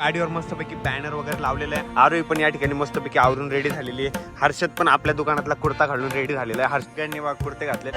गाडीवर मस्तपैकी बॅनर वगैरे लावलेलं आहे. आरोही पण या ठिकाणी मस्तपैकी आवरून रेडी झालेली आहे. हर्षद पण आपल्या दुकानातला कुर्ता घालून रेडी झालेला आहे. हर्षदांनी कुर्ते घातले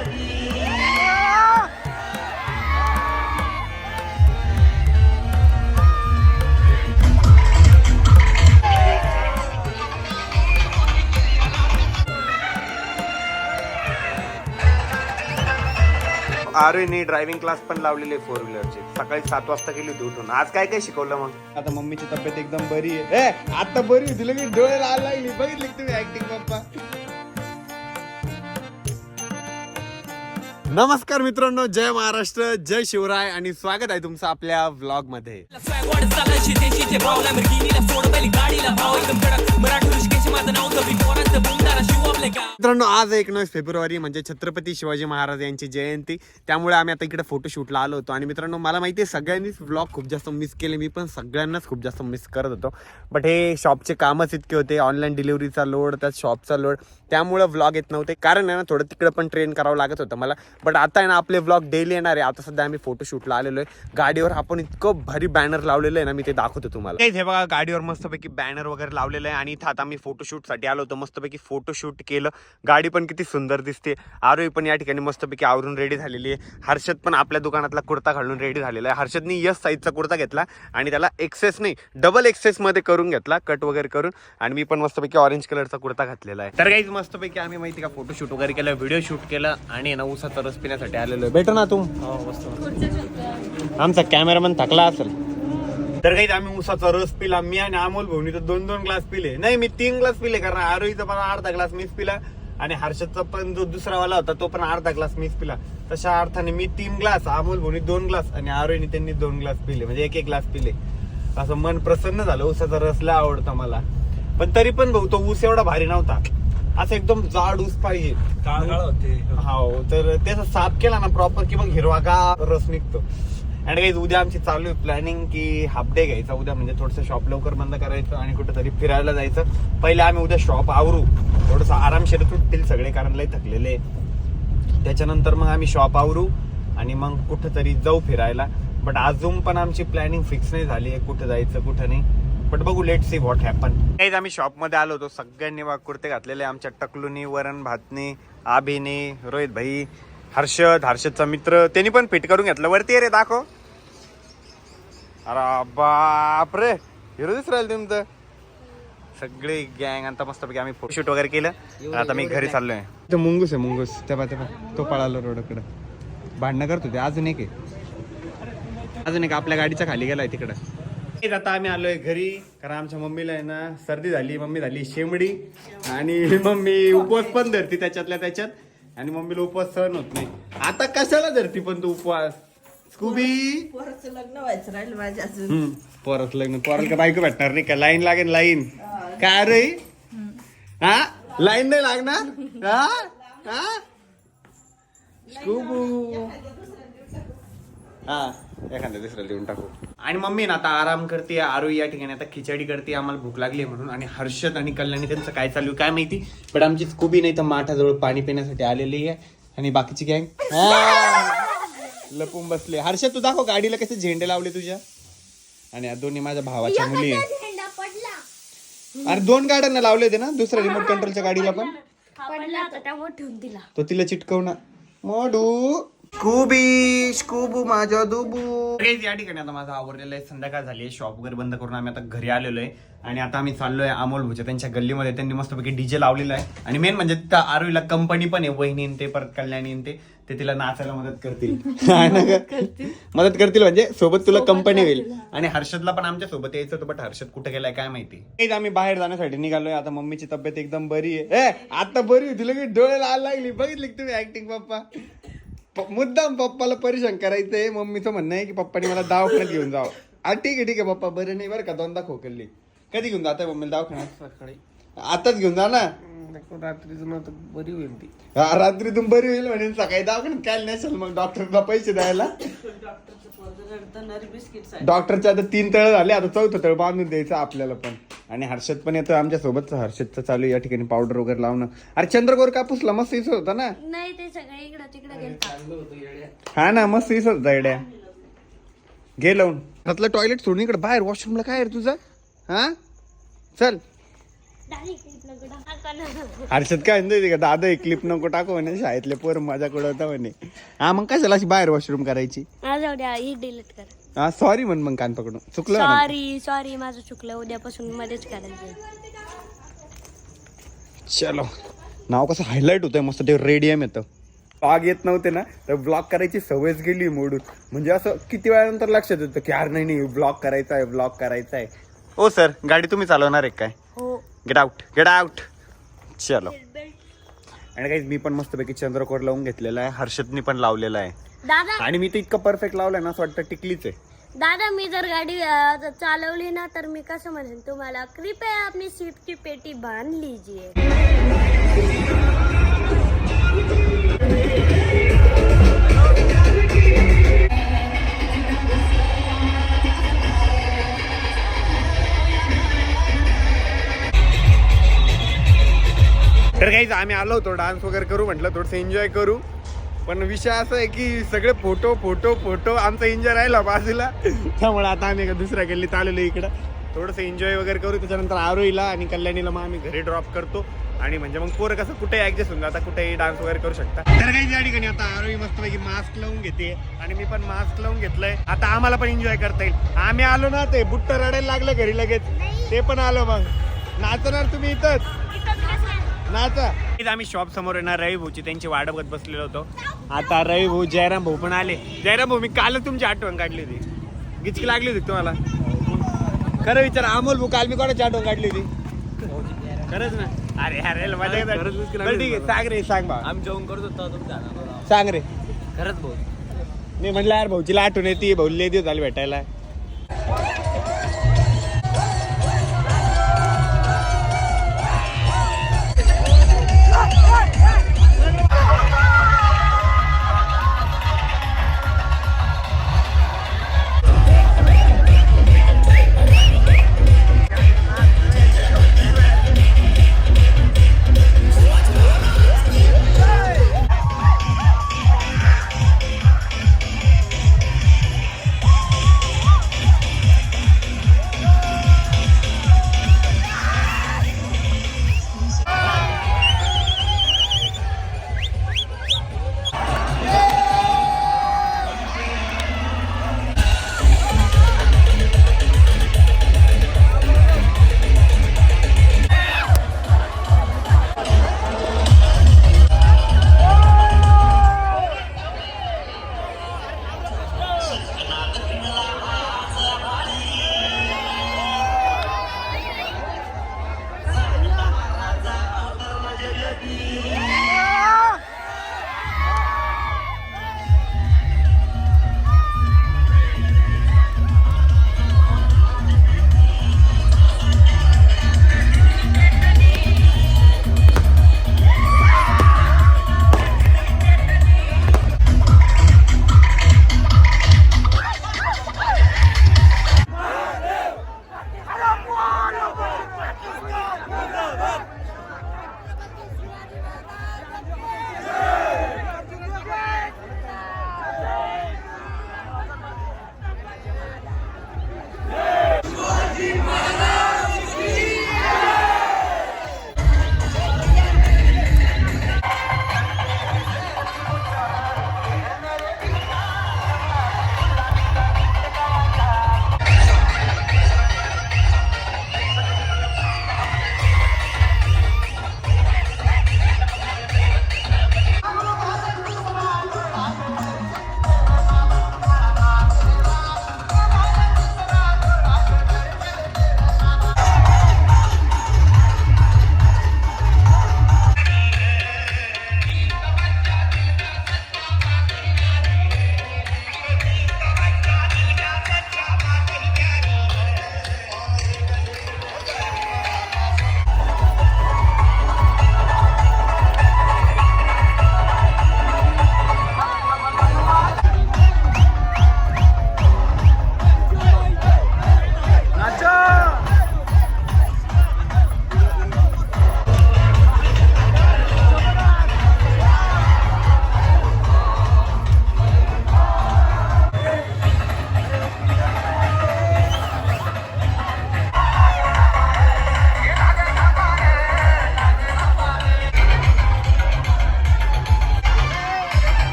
आरोहीने ड्रायव्हिंग क्लास पण लावलेले फोर व्हीलरचे सकाळी सात वाजता गेली होती उठून. आज काय काय शिकवलं मग? आता मम्मीची तब्येत एकदम बरी आहे. ए आता बरी होती लगेच डोळे लाल लागली. बघितली का तुम्ही ऍक्टिंग पप्पा? नमस्कार मित्रांनो जय महाराष्ट्र जय शिवराय आणि स्वागत आहे तुमचं आपल्या व्लॉगमध्ये मित्रांनो आज एकोणीस फेब्रुवारी म्हणजे छत्रपती शिवाजी महाराज यांची जयंती. त्यामुळे आम्ही आता इकडे फोटोशूटला आलो होतो. आणि मित्रांनो मला माहिती आहे सगळ्यांनीच व्लॉग खूप जास्त मिस केले. मी पण सगळ्यांनाच खूप जास्त मिस करत होतो. बट हे शॉपचे कामच इतके होते. ऑनलाईन डिलिव्हरीचा लोड त्यात शॉपचा लोड त्यामुळं व्लॉग येत नव्हते. कारण आहे ना थोडं तिकडे पण ट्रेन करावं लागत होतं मला. बट आता आहे ना आपले व्लॉग डेली येणार आहे. आता सध्या आम्ही फोटोशूटला आलेलो आहे. गाडीवर आपण इतकं भारी बॅनर लावलेलं आहे ना मी ते दाखवतो तुम्हाला. हे बघा गाडीवर मस्तपैकी बॅनर वगैरे लावलेलं आहे. आणि इथं आता आम्ही फोटोशूटसाठी आलो होतो. मस्तपैकी फोटोशूट केलं. गाडी पण किती सुंदर दिसते. आरोही पण या ठिकाणी मस्तपैकी आवरून रेडी झालेली आहे. हर्षद पण आपल्या दुकानातला कुर्ता घालून रेडी झालेला आहे. हर्षदनी यस साईजचा कुर्ता घेतला आणि त्याला एक्सेस नाही डबल एक्सेसमध्ये करून घेतला. कट वगैरे करून. आणि मी पण मस्तपैकी ऑरेंज कलरचा कुर्ता घातलेला आहे. तर काही मस्तपैकी आम्ही माहिती का फोटोशूट वगैरे केलं व्हिडिओ शूट केलं. आणि ना उसाचा रस पिण्यासाठी आलेलो आहे. भेटो ना तू. आमचा कॅमेरामॅन थकला असेल. तर काही आम्ही उसाचा रस पिला मी आणि अमोल भाऊनी तर दोन दोन ग्लास पिले. नाही मी तीन ग्लास पिले कारण आरोहीचा पण अर्धा ग्लास मीच पिला आणि हर्षदचा पण जो दुसरा वाला होता तो पण अर्धा ग्लास मीच पिला. तशा अर्थाने मी तीन ग्लास अमोल भाऊनी दोन ग्लास आणि आरोहीने त्यांनी दोन ग्लास पिले म्हणजे एक एक ग्लास पिले. असं मन प्रसन्न झालं उसाचा रस लय आवडता मला. पण तरी पण भाऊ तो ऊस एवढा भारी नव्हता. असं एकदम जाड ऊस पाहिजे. हो तर त्याचा साफ केला ना प्रॉपर की मग हिरवागार रस निघतो. आणि काही उद्या आमची चालू आहे प्लॅनिंग की हाफ डे घ्यायचा उद्या म्हणजे थोडस शॉप लवकर बंद करायचं आणि कुठेतरी फिरायला जायचं. पहिले आम्ही उद्या शॉप आवरू. थोडस आरामशीर तुटतील सगळे कारण लय थकलेले त्याच्यानंतर मग आम्ही शॉप आवरू आणि मग कुठेतरी जाऊ फिरायला. बट अजून पण आमची प्लॅनिंग फिक्स नाही झाली आहे कुठं जायचं कुठं नाही. बट बघू लेट सी व्हॉट हॅपन काहीच आम्ही शॉपमध्ये आलो होतो. सगळ्यांनी वा कुर्ते घातलेले. आमच्या टकलूनी वरण भातनी आभिनी रोहित भाई हर्षद हर्षदचा मित्र. त्यांनी पण फिट करून घेतलं. वरती रे दाखव. अरे बाप रे. हिरो दिस राहील तुमचं. सगळे गँग आता मस्तपैकी आम्ही फोटोशूट वगैरे केलं. आता मी घरी चाललोय. तो मुंगूस आहे मुंगूस. तेव्हा तेव्हा तो पळाला रोडकडे. भांडणं करत होते. अजून एक आहे. अजून एक आपल्या गाडीच्या खाली गेलाय तिकडं. आता आम्ही आलोय घरी. कारण आमच्या मम्मीला आहे ना सर्दी झाली मम्मी झाली शेमडी आणि मम्मी उपवास पण धरती त्याच्यातल्या त्याच्यात. आणि मम्मीला उपवास सहन होत नाही. आता कशाला धरती पण तू उपवास? स्कूबी? पोराचं लग्न व्हायचं राहिलं माझ्या अजून. हम्म, पोरात लग्न. पोराला का बायको भेटणार नाही का? लाईन लागेल लाईन. काय रे? हा? लाईन नाही लागणार? हा? हा? स्कूबू. हा. एखाद्या दुसऱ्याला देऊन टाकू. आणि मम्मी ना आता आराम करते आरू या ठिकाणी आता खिचडी करते आम्हाला भूक लागली म्हणून. आणि हर्षद आणि कल्याणी त्यांचं काय चालू आहे काय माहिती? पण आमची स्कूबी नाही तर माठाजवळ पाणी पिण्यासाठी आलेली आहे. आणि बाकीची गँग लपून बसले हर्षद तू दाखव गाडीला कसे झेंडे लावले तुझ्या? आणि या दोन्ही माझ्या भावाच्या मुली आहे अरे दोन गाड्यांना लावले होते ना दुसऱ्या रिमोट कंट्रोलच्या गाडीला पण? पडला होता त्यामुळे ठेवून दिला. तो तिला चिटकवणार. मोडू. स्कूबी स्कूबू माझ्या दुबू. या ठिकाणी आता माझा आवडलेलं आहे. संध्याकाळ झाली आहे. शॉप वगैरे बंद करून आम्ही आता घरी आलेलो आहे. आणि आता आम्ही चाललोय अमोल भुजे त्यांच्या गल्लीमध्ये. त्यांनी मस्तपैकी डीजे लावलेला आहे. आणि मेन म्हणजे त्या आरोईला कंपनी पण आहे. वहिनी ते परत कल्याणी ते ते तिला नाचायला मदत करतील. आहे ना ग? मदत करतील म्हणजे सोबत तुला कंपनी होईल. आणि हर्षदला पण आमच्यासोबत यायचं होतं बट हर्षद कुठे गेलाय काय माहिती. आम्ही बाहेर जाण्यासाठी निघालोय. आता मम्मीची तब्येत एकदम बरी आहे. ए आता बरी होती. लगेच डोळे लाल लागली. बघितली का तुम्ही ऍक्टिंग पप्पा? मुद्दाम पप्पाला परेशान करायचंय. मम्मीचं म्हणणं आहे की पप्पानी मला दवाखान्यात घेऊन जावं. आ ठीक आहे ठीक आहे पप्पा. बरं नाही बरं का. दोनदा खोकलली. कधी घेऊन जाताय मम्मीला दवाखान्यात? सकाळी. आताच घेऊन जा ना. रात्रीचं बरी होईल ती. हा, रात्रीतून बरी होईल म्हणून सकाळी दवाखान्यात काय नसेल मग? डॉक्टरला पैसे द्यायला? डॉक्टरचे आता तीन तळ झाले आता चौथं तळ बांधून द्यायचं आपल्याला पण. आणि हर्षद पण येतो आमच्यासोबत. हर्षदचं चालू आहे या ठिकाणी पावडर वगैरे लावणं. अरे चंद्रगोर कापूसला मस्त इसत होता ना? नाही ते सगळे इकडं तिकडे गेलता हा ना मस्त इसत होता येड्या. घे लावून. घरातलं टॉयलेट सोडून इकडे बाहेर वॉशरूमला काय आहे रे तुझं? हा? चल. हर्षद काय म्हणतोय का दादा एक क्लिप नको टाकू म्हणे शाळेतले पोर माझ्या होता म्हणे. हा मग कशाला अशी बाहेर वॉशरूम करायची? ही डिलीट कर. हा सॉरी म्हण मग कान पकडून. चुकलं ना. सॉरी सॉरी माझं चुकलं उद्यापासून मध्येच करायचं. चलो. नाव कसं हायलाईट होतंय मस्त ते रेडियम येतं. आग येत नव्हते ना तर ब्लॉग करायची सवयच गेली मोडून. म्हणजे असं किती वेळानंतर लक्षात येतं की यार नाही नाही ब्लॉग करायचा आहे ब्लॉग करायचा आहे हो सर गाडी तुम्ही चालवणार आहे काय? हो. गेट आउट गेट आउट चलो. आणि काही मी पण मस्तपैकी चंद्रकोर लावून घेतलेला आहे. हर्षदनी पण लावलेला आहे. दादा आणि मी तर इतकं परफेक्ट लावलंय ना असं वाटतं टिकलीच आहे. दादा मी जर गाडी अं, चालवली ना तर मी कसं म्हणेन तुम्हाला कृपया आपली सीट की पेटी बांध लीजिए तर काहीच आम्ही आलो होतो डान्स वगैरे करू म्हटलं थोडंसं एन्जॉय करू. पण विषय असा आहे की सगळे फोटो फोटो फोटो आमचा एन्जॉय राहिला बाजूला. त्यामुळे आता आम्ही एका दुसऱ्या गल्लीत आलेलो इकडं. थोडंसं एन्जॉय वगैरे करू त्याच्यानंतर आरोईला आणि कल्याणीला मग आम्ही घरी ड्रॉप करतो. आणि म्हणजे मग पोरं कसं कुठेही ऍडजस्ट होऊन जाता कुठेही डान्स वगैरे करू शकता तर काही या ठिकाणी आता आरोही मस्तपैकी मास्क लावून घेते. आणि मी पण मास्क लावून घेतलंय. आता आम्हाला पण एन्जॉय करता येईल. आम्ही आलो ना ते बुट्ट रडायला लागलं घरी लगेच. ते पण आलो मग. नाचणार तुम्ही इथंच? नाचा आम्ही शॉप समोर येणार रवी भाऊची त्यांची वाट बघत बसलेलो होतो. आता रवी भाऊ जयराम भाऊ पण आले. जयराम भाऊ मी कालच तुमची आठवण काढली होती. गिचकी लागली होती तुम्हाला? खरं विचार अमोल भाऊ काल मी कोणाची आठवण काढली होती? खरंच ना? अरे अरे मजा ठीक आहे. सांग रे सांग बा आम्ही जेवण करत होतो सांग रे. खरंच भाऊ. मी म्हटलं यार भाऊचीला आठवण येते भाऊ दिवस झाले भेटायला.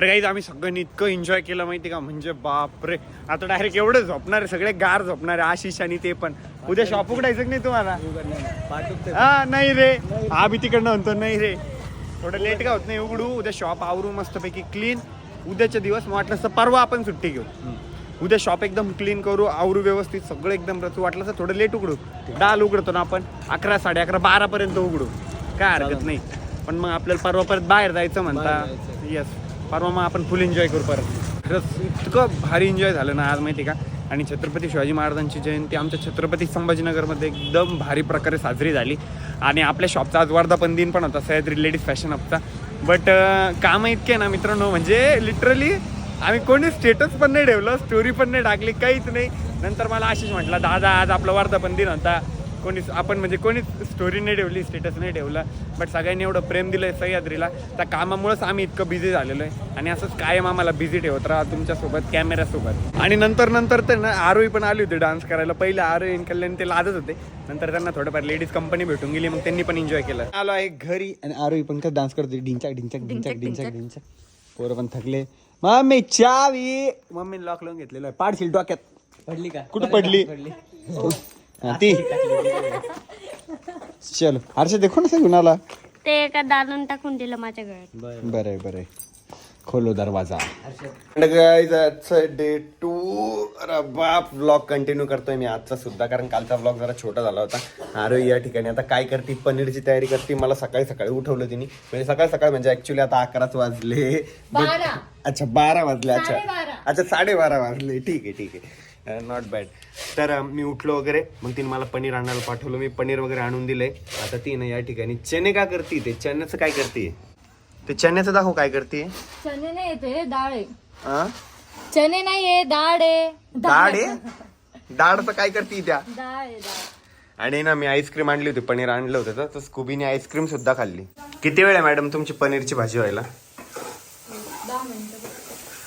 अरे काही आम्ही सगळ्यांनी इतकं एन्जॉय केलं माहिती का? म्हणजे बापरे. आता डायरेक्ट एवढं झोपणार आहे, सगळे गार झोपणार आहे, आशिष आणि ते पण. उद्या शॉप उघडायचं नाही तुम्हाला? हा नाही रे. हा बी तिकडनं म्हणतो नाही रे. थोडं लेट का होत नाही उघडू. उद्या शॉप आवरू मस्तपैकी क्लीन उद्याच्या दिवस मग वाटलं तर परवा आपण सुट्टी घेऊ. उद्या शॉप एकदम क्लीन करू आवरू व्यवस्थित सगळं एकदम रचू. वाटलं तर थोडं लेट उघडू. डाल उघडतो ना आपण. अकरा साडे अकरा बारा पर्यंत उघडू. काय हरकत नाही. पण मग आपल्याला परवा परत बाहेर जायचं म्हणता. येस फार मग आपण फुल एन्जॉय करू परत. खरंच इतकं भारी एन्जॉय झालं ना आज माहिती का? आणि छत्रपती शिवाजी महाराजांची जयंती आमच्या छत्रपती संभाजीनगरमध्ये एकदम भारी प्रकारे साजरी झाली. आणि आपल्या शॉपचा आज वर्धापन दिन पण होता सह्याद्री लेडीज फॅशन हबचा बट काम इतके ना मित्रांनो म्हणजे लिटरली आम्ही कोणी स्टेटस पण नाही ठेवलं स्टोरी पण नाही टाकली काहीच नाही. नंतर मला आशिष म्हटलं दादा आज आपला वर्धापन दिन होता. कोणी आपण म्हणजे कोणीच स्टोरी नाही ठेवली स्टेटस नाही ठेवलं बट सगळ्यांनी एवढं प्रेम दिलं आहे सह्याद्रीला. त्या कामामुळेच आम्ही इतकं बिझी झालेलो आहे. आणि असंच कायम आम्हाला बिझी ठेवत राहा तुमच्यासोबत कॅमेऱ्यासोबत आणि नंतर नंतर तर ना आरोही पण आली होती डान्स करायला. पहिले आरोही आणि कल्याण ते लाजत होते. नंतर त्यांना थोडंफार लेडीज कंपनी भेटून गेली मग त्यांनी पण एन्जॉय केलं. आलो आहे घरी आणि आरोही पण काय डान्स करते डिंचक डिंचक डिंचक डिंचक डिंचक पोरं पण थकले. मम्मी चावी! मम्मीने लॉक लावून घेतलेलं आहे. पाडशील डोक्यात. पडली का? कुठं पडली? हा, ती. चल हर्ष देखो ना सांगून आला ते एका दालून टाकून दिलं माझ्या गळ्यात. बरं. बरं खोलो दरवाजा. डे टू अरे बाप ब्लॉग कंटिन्यू करतोय मी आजचा सुद्धा कारण कालचा ब्लॉग जरा छोटा झाला होता. अरे या ठिकाणी आता काय करते? पनीरची तयारी करते. मला सकाळी सकाळी उठवलं तिने. म्हणजे सकाळी सकाळी म्हणजे ऍक्च्युली आता अकराच वाजले. But- अच्छा बारा वाजले. अच्छा. अच्छा साडेबारा वाजले. ठीक आहे ठीक आहे. नॉट बॅड तर अं, मी उठलो वगैरे. मग तिने मला पनीर आणायला पाठवलं. मी पनीर वगैरे आणून दिलंय आता ती ना या ठिकाणी चणे का करते? ते चण्याचं काय करते? ते चण्याचं दाखव काय करते? चणे नाही येते डाळ आहे. चणे नाहीये डाळ आहे. डाळ आहे? डाळचं काय करते त्या? डाळ आणि ना मी आईस्क्रीम आणली होती पनीर आणलं होतं. तर- तर स्कूबीने आईस्क्रीम सुद्धा खाल्ली. किती वेळ आहे मॅडम तुमची पनीरची भाजी व्हायला?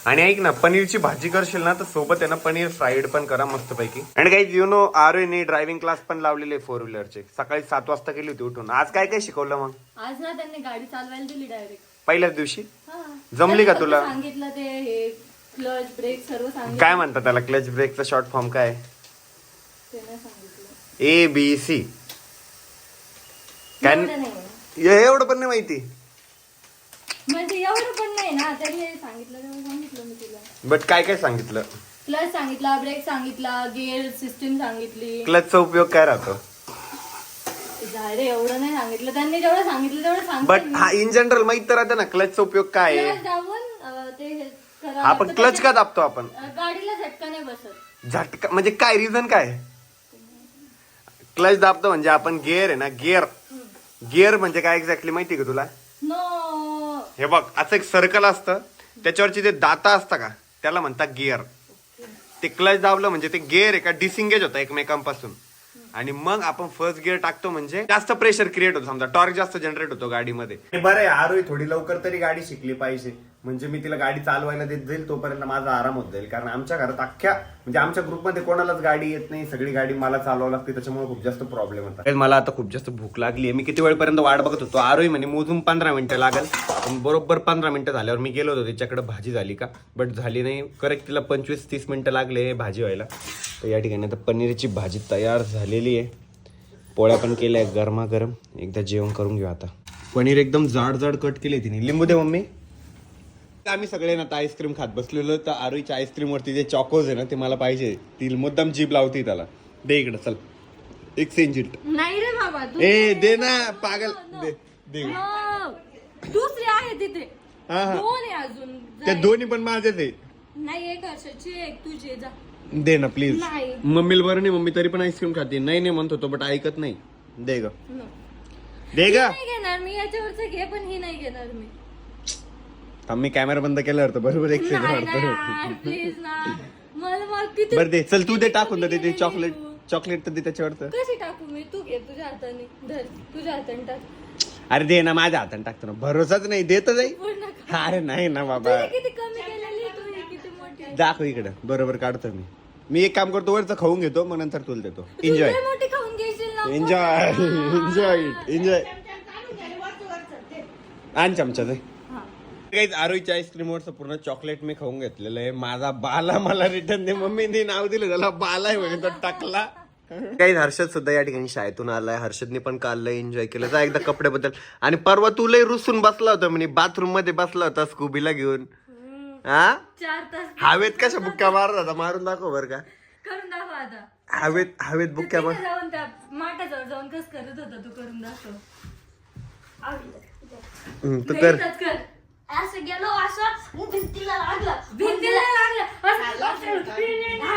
आणि ऐक ना पनीरची भाजी करशील ना तर सोबत आहे ना पनीर फ्राईड पण करा मस्तपैकी. आणि काही यु नो आर एने ड्रायव्हिंग क्लास पण लावलेले फोर व्हीलरचे सकाळी सात वाजता गेली होती उठून. आज काय काय शिकवलं मग? आज ना त्यांनी गाडी चालवायला दिली डायरेक्ट पहिल्याच दिवशी? जमली का तुला? सांगितलं ते हे क्लच ब्रेक सर्व सांगितलं. काय म्हणतात त्याला? क्लच ब्रेकचा शॉर्ट फॉर्म काय? ते नाही सांगितलं ए बी सी काय एवढं पण नाही माहिती. म्हणजे एवढं पण नाही ना त्यांनी सांगितलं सांगितलं मी तुला. बट काय काय सांगितलं? क्लच सांगितला ब्रेक सांगितला गिअर सिस्टीम सांगितली. क्लचचा उपयोग काय राहतो? एवढं नाही सांगितलं. त्यांनी जेवढं सांगितलं तेवढं बट सांगितलं हा इन जनरल माहीत तर राहतं ना क्लचचा उपयोग काय आहे? क्लच दाबून अं, ते हे करावं हा पण लागतं. क्लच का दाबतो आपण? अं, गाडीला झटका नाही बसत. झटका म्हणजे काय रिझन काय? क्लच दाबतो म्हणजे आपण गिअर आहे ना गिअर गिअर म्हणजे काय एक्झॅक्टली माहिती का तुला? नो हे बघ असं एक सर्कल असतं. त्याच्यावरची ते दाता असतं का त्याला म्हणतात गिअर ते क्लच दाबलं म्हणजे ते गिअर एका डिसिंगेज होतं एकमेकांपासून. आणि मग आपण फर्स्ट गिअर टाकतो म्हणजे जास्त प्रेशर क्रिएट होतो. समजा टॉर्क जास्त जनरेट होतो गाडीमध्ये. बरं आहे आरोही थोडी लवकर तरी गाडी शिकली पाहिजे. म्हणजे मी तिला गाडी चालवायला देत जाईल तोपर्यंत माझा आराम होत जाईल. कारण आमच्या घरात अख्ख्या म्हणजे आमच्या ग्रुपमध्ये कोणालाच गाडी येत नाही. सगळी गाडी मला चालवावं लागते. त्याच्यामुळे खूप जास्त प्रॉब्लेम होता मला आता खूप जास्त भूक लागली आहे. मी किती वेळपर्यंत वाट बघत होतो? आरोही म्हणे मोजून पंधरा मिनिटं लागेल. बरोबर पंधरा मिनिटं झाल्यावर मी गेलो होतो. तिच्याकडे भाजी झाली का? बट झाली नाही. करेक्ट तिला पंचवीस तीस मिनिटं लागले भाजी व्हायला. तर या ठिकाणी आता पनीरची भाजी तयार झालेली आहे. पोळ्या पण केल्या आहे गरमागरम. एकदा जेवण करून घेऊ आता. पनीर एकदम जाड जाड कट केली तिने. लिंबू दे मम्मी. आम्ही सगळे ना आता आईस्क्रीम खात बसलेलो तर आरोईच्या आईस्क्रीम वरती जे चॉकोज आहे ना ते मला पाहिजे. ती मुद्दाम जीप लावते त्याला. दे इकडं चल. एक सेंजिट. नाही रे बाबा तू ए दे ना पागल. दे दे. हो. दुसरी आहे तिथे. हा हा. दोन आहे अजून. त्या दोन्ही पण माझेच आहे. नाही एक हर्षाची एक तुझी जा. दे ना प्लीज नाही. मम्मीला बरं नाही मम्मी तरी पण आईस्क्रीम खाते. नाही नाही म्हणतो तो बट ऐकत नाही. दे ग. दे ही ग. नाही घेणार मी याच्यावरच घे पण ही नाही घेणार मी. मी कॅमेरा बंद केल्यावर तर बरोबर एक सेकंड नाही मारतो प्लीज ना. मला मग किती बरं दे चल तू दे टाकून दे ते चॉकलेट तू. चॉकलेट तर दे त्याच्यावर कशी टाकू मी? तू घे तुझ्या हाताने. धर तुझ्या हाताने टाक. अरे दे ना माझ्या हाताने टाकतो ना. भरोसाच नाही देत जाई पूर्ण खा. अरे नाही ना बाबा. तुझी किती कमी केलेली तू ही किती मोठी? दाखव इकडं. बरोबर काढतो मी. मी एक काम करतो वरचं खाऊन घेतो मग नंतर तुला देतो. एन्जॉय तुझी मोठी खाऊन घेशील ना एन्जॉय एन्जॉय एन्जॉय आण चमचा दे. काही आरोईच्या आईस्क्रीमवरचं पूर्ण चॉकलेट मी खाऊन घेतलेलं आहे. माझा बाला मला रिटर्न दे. मम्मीने नाव दिलं. त्याला बाला आहे म्हणे. तो टाकला. काही हर्षद सुद्धा या ठिकाणी शाळेतून आलाय. हर्षदने पण काल एन्जॉय केलं. जा एकदा कपडे बद्दल आणि परवा तू लय रुसून बसला होता म्हणे. बाथरूममध्ये बसला होता स्कूबीला घेऊन. हा? हवेत कशा बुक्क्या मारत होता? मारून दाखव बर का. करून दाखव आता. हवेत हवेत बुक्क्या मार जाऊन त्या माठाजवळ जाऊन कस करत होता तू करून दाखव. तू कर. गेलो असं भिंतीला लागलं. भिंतीला लागलं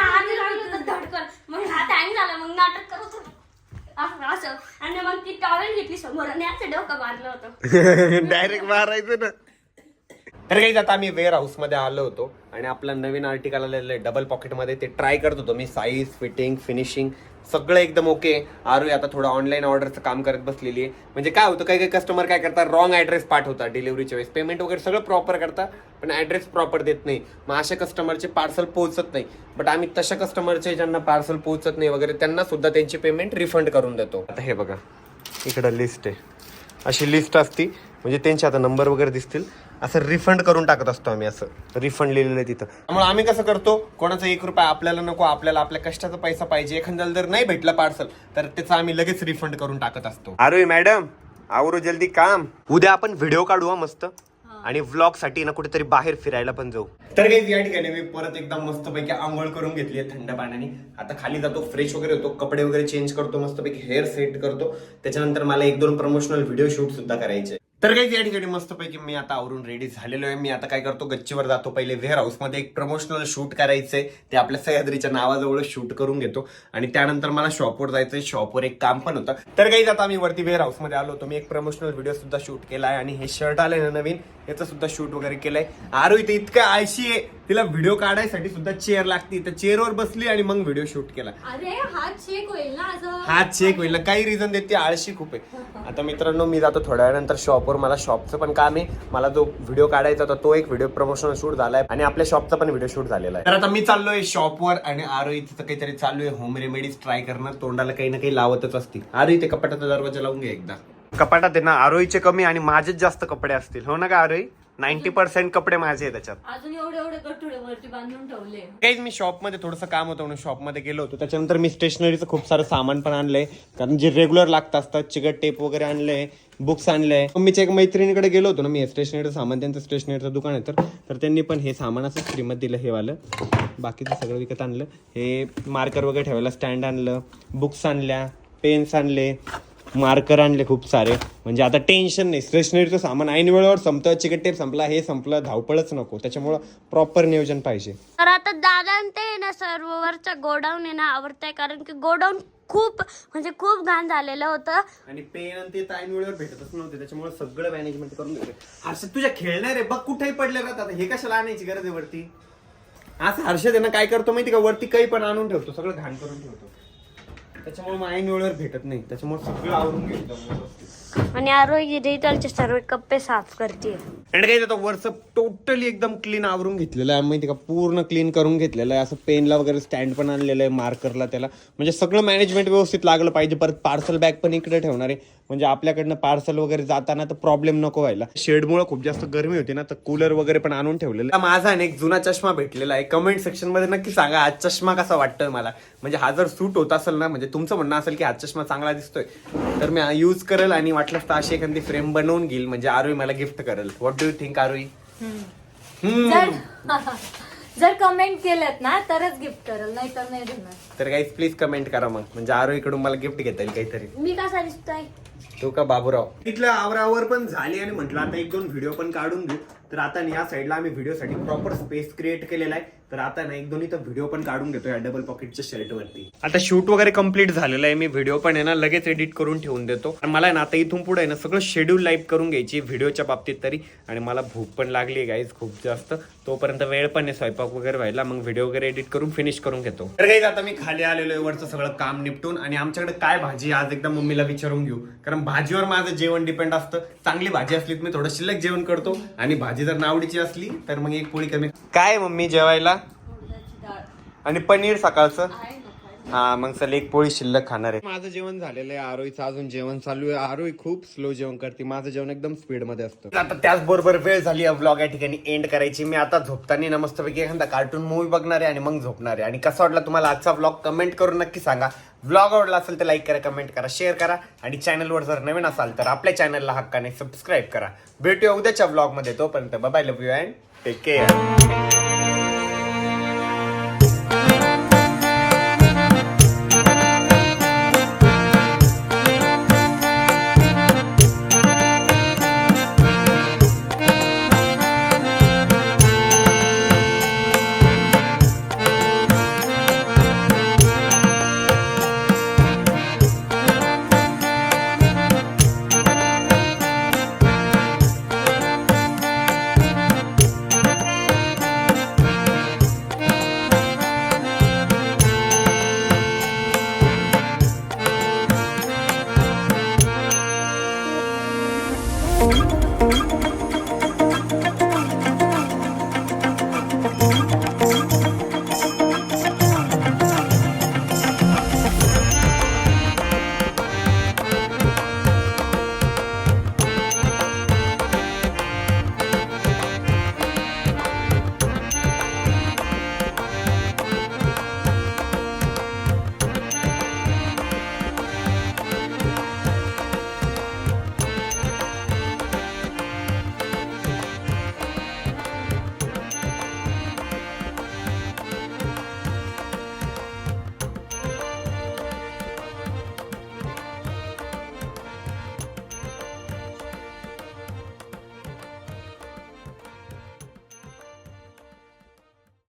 आणि लागलं तर धडकन. मग हात झाला मग नाटक करत होतो. असं असं. आणि मग ती टॉवेल घेतली समोर आणि असं डोकं मारलं होतं. डायरेक्ट मारायचं ना. तर काही आता आम्ही वेअर हाऊसमध्ये आलो होतो आणि आपलं नवीन आर्टिकल आलेलं आहे डबल पॉकेटमध्ये. ते ट्राय करत होतो मी साईज फिटिंग फिनिशिंग सगळं एकदम ओके आरू आता थोडं ऑनलाईन ऑर्डरचं काम करत बसलेली आहे. म्हणजे काय होतं काही काही कस्टमर काय करतात रॉंग ऍड्रेस पाठवतात डिलिव्हरीच्या वेळेस. पेमेंट वगैरे सगळं प्रॉपर करतात पण ऍड्रेस प्रॉपर देत नाही. मग अशा कस्टमरचे पार्सल पोहोचत नाही. बट आम्ही तशा कस्टमरचे ज्यांना पार्सल पोहोचत नाही वगैरे त्यांना सुद्धा त्यांची पेमेंट रिफंड करून देतो. आता हे बघा इकडं लिस्ट आहे. अशी लिस्ट असती. म्हणजे त्यांचे आता नंबर वगैरे दिसतील. असं रिफंड करून टाकत असतो आम्ही असं. रिफंड लिहिलेलं आहे तिथं. त्यामुळे आम्ही कसं करतो कोणाचा एक रुपया आपल्याला नको आपल्याला आपल्या कष्टाचा पैसा पाहिजे. एखाद्याला जर नाही भेटला पार्सल तर त्याचं आम्ही लगेच रिफंड करून टाकत असतो. अरे मॅडम आवरू जल्दी काम. उद्या आपण व्हिडिओ काढू हा मस्त. आणि व्लॉगसाठी ना कुठेतरी बाहेर फिरायला पण जाऊ. तर काही या ठिकाणी मी परत एकदम मस्तपैकी आंघोळ करून घेतली आहे थंड पाण्याने. आता खाली जातो फ्रेश वगैरे होतो कपडे वगैरे चेंज करतो मस्तपैकी हेअर सेट करतो. त्याच्यानंतर मला एक दोन प्रमोशनल व्हिडिओ शूट सुद्धा करायचे. तर काही या ठिकाणी मस्तपैकी मी आता आवरून रेडी झालेलो आहे. मी आता काय करतो गच्चीवर जातो. पहिले वेअर हाऊसमध्ये एक प्रमोशनल शूट करायचंय. ते आपल्या सह्याद्रीच्या नावाजवळ शूट करून घेतो. आणि त्यानंतर मला शॉपवर जायचंय. शॉपवर एक काम पण होतं. तर काही आता मी वरती वेअर हाऊसमध्ये आलो होतो. मी एक प्रमोशनल व्हिडिओ सुद्धा शूट केला आहे आणि हे शर्ट आलंय ना नवीन याचं सुद्धा शूट वगैरे केलंय. आरो इथे इतकं आळशी आहे. तिला व्हिडिओ काढायसाठी सुद्धा चेअर लागती. तर चेअरवर बसली आणि मग व्हिडिओ शूट केला. अरे हात शेक होईल ना असं? हात चेक होईल ना. काही रिझन देते आळशी खूप आहे. आता मित्रांनो मी जातो थोड्या वेळानंतर शॉपवर मला शॉपचं पण काम आहे. मला जो व्हिडिओ काढायचा होता तो एक व्हिडिओ प्रमोशनल शूट झालाय. आणि आपल्या शॉपचा पण व्हिडिओ शूट झालेला आहे. तर आता मी चाललोय शॉपवर आणि आरो इथं काहीतरी चालू आहे. होम रेमेडीज ट्राय करणं तोंडाला काही ना काही लावतच असतील. आरो इथे कपाटाचा दरवाजा लावून घे एकदा. कपाटात आहे ना आरोईचे कमी आणि माझेच जास्त कपडे असतील. हो ना का आरोई नाईन्टी पर्सेंट कपडे माझे आहे त्याच्यात. अजून एवढे एवढे गठुडे वरती बांधून ठेवले. काहीच मी शॉपमध्ये थोडंसं काम होतं म्हणून शॉपमध्ये गेलो होतो. त्याच्यानंतर मी स्टेशनरीचं खूप सारं सामान पण आणलंय. कारण जे रेग्युलर लागत असतात चिकट टेप वगैरे आणलंय बुक्स आणलंय. मम्मीच्या एक मैत्रिणीकडे गेलो होतो ना मी स्टेशनरीचं सामान त्यांचं स्टेशनरीचं दुकान आहे तर तर त्यांनी पण हे सामान असं फ्रीमध्ये दिलं हे वालं. बाकीचं सगळं विकत आणलं. हे मार्कर वगैरे ठेवायला स्टँड आणलं बुक्स आणल्या पेन्स आणले. मार्कर आणले खूप सारे. म्हणजे आता टेन्शन नाही. स्टेशनरीचं सामान ऐन वेळेवर संपतं चिकट टेप संपला हे संपलं धावपळच नको. त्याच्यामुळं प्रॉपर नियोजन पाहिजे. तर आता दादा ते आहे ना सर्व वरचा गोडाऊन आहे ना आवडतंय. कारण की गोडाऊन खूप म्हणजे खूप घाण झालेलं होतं. आणि पेन आणि ते टाइम वेळेवर भेटतच नव्हते. त्याच्यामुळे सगळं मॅनेजमेंट करून घेतलं. हर्षद तुझ्या खेळणार आहे बघ कुठेही पडले राहतात. हे कशाला आणायची गरज आहे वरती? असं हर्षद आहे ना काय करतो माहिती का? वरती काही पण आणून ठेवतो. सगळं घाण करून ठेवतो. त्याच्यामुळे मग ऐन वेळेवर भेटत नाही. त्याच्यामुळे सगळं आवरून घेतलं आणि आरोग्य डिजिटलचे सर्व कप्पे साफ करते. आणि काही जातं वरचं टोटली एकदम क्लीन आवरून घेतलेलं आहे. माहिती का? पूर्ण क्लीन करून घेतलेलं आहे. असं पेनला वगैरे स्टँड पण आणलेलं आहे मार्करला त्याला. म्हणजे सगळं मॅनेजमेंट व्यवस्थित लागलं पाहिजे. परत पार्सल बॅग पण इकडे ठेवणार आहे. म्हणजे आपल्याकडनं पार्सल वगैरे जाताना तर प्रॉब्लेम नको व्हायला. शेडमुळे खूप जास्त गरमी होती ना तर कूलर वगैरे पण आणून ठेवलेलं. माझा ना एक जुना चष्मा भेटलेला आहे. कमेंट सेक्शनमध्ये नक्की सांगा हा चष्मा कसा वाटतोय मला? म्हणजे हा जर सूट होत असेल ना म्हणजे तुमचं म्हणणं असेल की हा चष्मा चांगला दिसतोय तर मी यूज करेल आणि वाटलंच तर अशी एखादी फ्रेम बनवून घेईल. म्हणजे आरोही मला गिफ्ट करेल. What do you think Aarohi जर जर कमेंट केलेत ना तरच गिफ्ट करेल नाही तर नाही देणार. तर काहीच प्लीज कमेंट करा मग. म्हणजे आरोही कडून मला गिफ्ट घेता येईल काहीतरी. मी कसा दिसतोय? तो का बाबूराव? इथल्या आवरावर पण झाली आणि म्हटलं आता एक दोन व्हिडिओ पण काढून घेऊ. तर आता या साईडला आम्ही व्हिडिओसाठी प्रॉपर स्पेस क्रिएट केलेला आहे. तर आता ना एक दोन इथं व्हिडिओ पण काढून घेतो या डबल पॉकेटच्या शर्ट वरती. आता शूट वगैरे कंप्लीट झालेलं आहे. मी व्हिडिओ पण आहे ना लगेच एडिट करून ठेवून देतो. आणि मला ना आता इथून पुढे ना सगळं शेड्यूल लाईव्ह करून घ्यायची व्हिडिओच्या बाबतीत तरी. आणि मला भूक पण लागली आहे गाईज खूप जास्त. तोपर्यंत वेळ पण आहे स्वयंपाक वगैरे व्हायला. मग व्हिडिओ वगैरे एडिट करून फिनिश करून घेतो. तर काही आता मी खाली आलेलो आहे वरचं सगळं काम निपटून. आणि आमच्याकडे काय भाजी आज एकदा मम्मीला विचारून घेऊ. कारण भाजीवर माझं जेवण डिपेंड असतं. चांगली भाजी असली तर मी थोडं शिल्लक जेवण करतो. आणि भाजी जर नावडीची असली तर मग एक पोळी कमी काय मम्मी जेवायला? आणि पनीर सकाळचं? हा मग चल एक पोळी शिल्लक खाणार आहे. माझं जेवण झालेलं आहे आरोईचं अजून जेवण चालू आहे. आरोई खूप स्लो जेवण करते. माझं जेवण एकदम स्पीडमध्ये असतं. आता त्याचबरोबर वेळ झाली ब्लॉग या ठिकाणी एंड करायची. मी आता झोपताना ना मस्तपैकी एखादा कार्टून मूवी बघणार आहे आणि मग झोपणार आहे. आणि कसा वाटला तुम्हाला आजचा ब्लॉग कमेंट करून नक्की सांगा. ब्लॉग आवडला असेल तर लाईक करा कमेंट करा शेअर करा. आणि चॅनलवर जर नवीन असाल तर आपल्या चॅनलला हक्काने सबस्क्राईब करा. भेटूया उद्याच्या ब्लॉगमध्ये तोपर्यंत bye love you and take care